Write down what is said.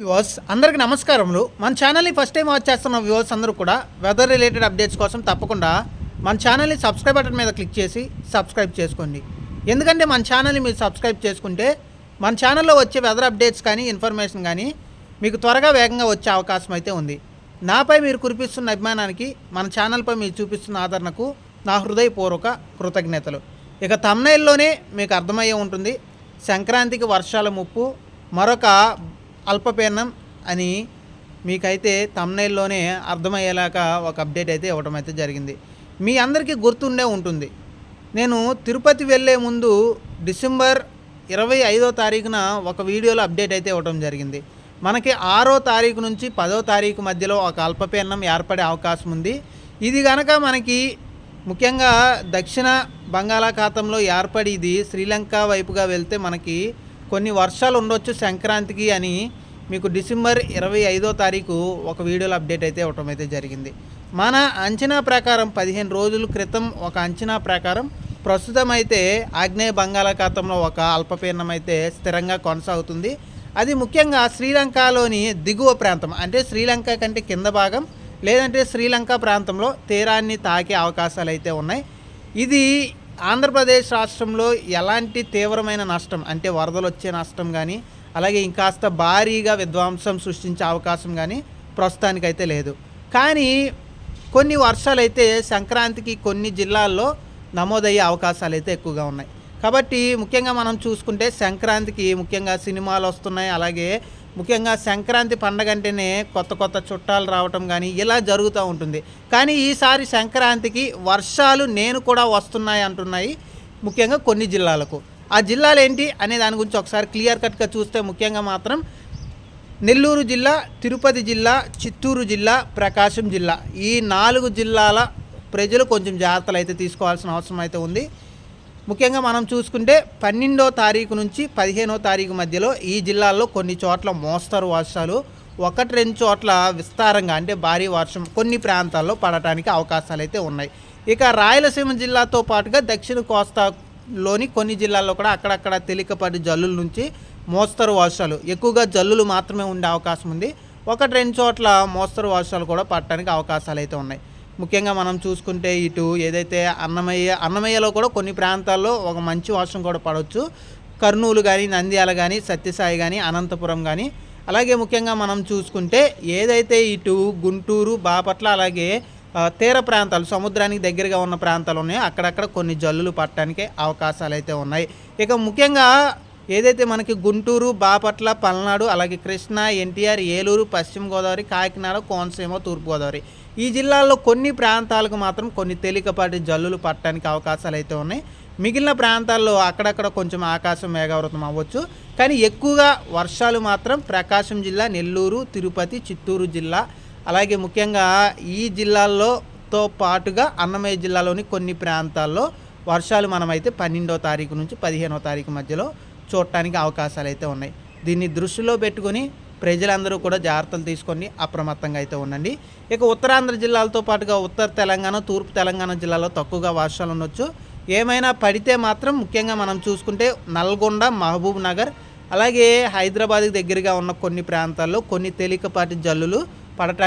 Viewers అందరికీ నమస్కారములు. మన ఛానల్ని ఫస్ట్ టైం వాచ్ చేస్తున్న వ్యూవర్స్ అందరూ కూడా వెదర్ రిలేటెడ్ అప్డేట్స్ కోసం తప్పకుండా మన ఛానల్ని సబ్స్క్రైబ్ బటన్ మీద క్లిక్ చేసి సబ్స్క్రైబ్ చేసుకోండి. ఎందుకంటే మన ఛానల్ని మీరు సబ్స్క్రైబ్ చేసుకుంటే మన ఛానల్లో వచ్చే వెదర్ అప్డేట్స్ కానీ ఇన్ఫర్మేషన్ కానీ మీకు త్వరగా వేగంగా వచ్చే అవకాశం అయితే ఉంది. నాపై మీరు కురిపిస్తున్న అభిమానానికి మన ఛానల్పై మీరు చూపిస్తున్న ఆదరణకు నా హృదయపూర్వక కృతజ్ఞతలు. ఇక తమ్నైల్లోనే మీకు అర్థమయ్యే ఉంటుంది. సంక్రాంతికి వర్షాల ముప్పు మరొక అల్పపీడనం అని మీకైతే తమ్నైల్లోనే అర్థమయ్యేలాగా ఒక అప్డేట్ అయితే ఇవ్వడం అయితే జరిగింది. మీ అందరికీ గుర్తుండే ఉంటుంది. నేను తిరుపతి వెళ్ళే ముందు డిసెంబర్ ఇరవై ఐదో తారీఖున ఒక వీడియోలో అప్డేట్ అయితే ఇవ్వడం జరిగింది. మనకి ఆరో తారీఖు నుంచి పదో తారీఖు మధ్యలో ఒక అల్పపీడనం ఏర్పడే అవకాశం ఉంది. ఇది గనక మనకి ముఖ్యంగా దక్షిణ బంగాళాఖాతంలో ఏర్పడి ఇది శ్రీలంక వైపుగా వెళ్తే మనకి కొన్ని వర్షాలు ఉండొచ్చు సంక్రాంతికి అని మీకు డిసెంబర్ ఇరవై ఐదో తారీఖు ఒక వీడియోలో అప్డేట్ అయితే ఇవ్వటం అయితే జరిగింది. మన అంచనా ప్రకారం పదిహేను రోజుల క్రితం ఒక అంచనా ప్రకారం ప్రస్తుతం అయితే ఆగ్నేయ బంగాళాఖాతంలో ఒక అల్పపీడనం అయితే స్థిరంగా కొనసాగుతుంది. అది ముఖ్యంగా శ్రీలంకలోని దిగువ ప్రాంతం అంటే శ్రీలంక కంటే కింద భాగం లేదంటే శ్రీలంక ప్రాంతంలో తీరాన్ని తాకే అవకాశాలు అయితే ఉన్నాయి. ఇది ఆంధ్రప్రదేశ్ రాష్ట్రంలో ఎలాంటి తీవ్రమైన నష్టం అంటే వరదలు వచ్చే నష్టం కానీ అలాగే ఇంకాస్త భారీగా విధ్వంసం సృష్టించే అవకాశం కానీ ప్రస్తుతానికైతే లేదు. కానీ కొన్ని వర్షాలు అయితే సంక్రాంతికి కొన్ని జిల్లాల్లో నమోదయ్యే అవకాశాలు అయితే ఎక్కువగా ఉన్నాయి. కాబట్టి ముఖ్యంగా మనం చూసుకుంటే సంక్రాంతికి ముఖ్యంగా సినిమాలు వస్తున్నాయి అలాగే ముఖ్యంగా సంక్రాంతి పండగ అంటేనే కొత్త కొత్త చుట్టాలు రావటం కానీ ఇలా జరుగుతూ ఉంటుంది. కానీ ఈసారి సంక్రాంతికి వర్షాలు నేను కూడా వస్తున్నాయి అంటున్నాయి ముఖ్యంగా కొన్ని జిల్లాలకు. ఆ జిల్లాలు ఏంటి అనే దాని గురించి ఒకసారి క్లియర్ కట్గా చూస్తే ముఖ్యంగా మాత్రం నెల్లూరు జిల్లా తిరుపతి జిల్లా చిత్తూరు జిల్లా ప్రకాశం జిల్లా ఈ నాలుగు జిల్లాల ప్రజలు కొంచెం జాగ్రత్తలు అయితే తీసుకోవాల్సిన అవసరం అయితే ఉంది. ముఖ్యంగా మనం చూసుకుంటే పన్నెండో తారీఖు నుంచి పదిహేనో తారీఖు మధ్యలో ఈ జిల్లాల్లో కొన్ని చోట్ల మోస్తరు వర్షాలు ఒకటి రెండు చోట్ల విస్తారంగా అంటే భారీ వర్షం కొన్ని ప్రాంతాల్లో పడటానికి అవకాశాలు అయితే ఉన్నాయి. ఇక రాయలసీమ జిల్లాతో పాటుగా దక్షిణ కోస్తాలోని కొన్ని జిల్లాల్లో కూడా అక్కడక్కడ తేలికపాటి జల్లుల నుంచి మోస్తరు వర్షాలు ఎక్కువగా జల్లులు మాత్రమే ఉండే అవకాశం ఉంది. ఒకటి రెండు చోట్ల మోస్తరు వర్షాలు కూడా పడటానికి అవకాశాలు అయితే ఉన్నాయి. ముఖ్యంగా మనం చూసుకుంటే ఇటు ఏదైతే అన్నమయ్య అన్నమయ్యలో కూడా కొన్ని ప్రాంతాల్లో ఒక మంచి వర్షం కూడా పడవచ్చు. కర్నూలు కానీ నంద్యాల కానీ సత్యసాయి కానీ అనంతపురం కానీ అలాగే ముఖ్యంగా మనం చూసుకుంటే ఏదైతే ఇటు గుంటూరు బాపట్ల అలాగే తీర ప్రాంతాలు సముద్రానికి దగ్గరగా ఉన్న ప్రాంతాలు ఉన్నాయో అక్కడక్కడ కొన్ని జల్లులు పట్టడానికి అవకాశాలు అయితే ఉన్నాయి. ఇక ముఖ్యంగా ఏదైతే మనకి గుంటూరు బాపట్ల పల్నాడు అలాగే కృష్ణా ఎన్టీఆర్ ఏలూరు పశ్చిమ గోదావరి కాకినాడ కోనసీమ తూర్పుగోదావరి. ఈ జిల్లాల్లో కొన్ని ప్రాంతాలకు మాత్రం కొన్ని తేలికపాటి జల్లులు పట్టడానికి అవకాశాలు అయితే ఉన్నాయి. మిగిలిన ప్రాంతాల్లో అక్కడక్కడ కొంచెం ఆకాశం మేఘావృతం అవ్వచ్చు. కానీ ఎక్కువగా వర్షాలు మాత్రం ప్రకాశం జిల్లా నెల్లూరు తిరుపతి చిత్తూరు జిల్లా అలాగే ముఖ్యంగా ఈ జిల్లాల్లోతో పాటుగా అన్నమయ్య జిల్లాలోని కొన్ని ప్రాంతాల్లో వర్షాలు మనమైతే పన్నెండో తారీఖు నుంచి పదిహేనో తారీఖు మధ్యలో చూడటానికి అవకాశాలు అయితే ఉన్నాయి. దీన్ని దృష్టిలో పెట్టుకొని ప్రజలందరూ కూడా జాగ్రత్తలు తీసుకొని అప్రమత్తంగా అయితే ఉండండి. ఇక ఉత్తరాంధ్ర జిల్లాలతో పాటుగా ఉత్తర తెలంగాణ తూర్పు తెలంగాణ జిల్లాలో తక్కువగా వర్షాలు ఉండొచ్చు. ఏమైనా పడితే మాత్రం ముఖ్యంగా మనం చూసుకుంటే నల్గొండ మహబూబ్ నగర్ అలాగే హైదరాబాద్కి దగ్గరగా ఉన్న కొన్ని ప్రాంతాల్లో కొన్ని తేలికపాటి జల్లులు పడటానికి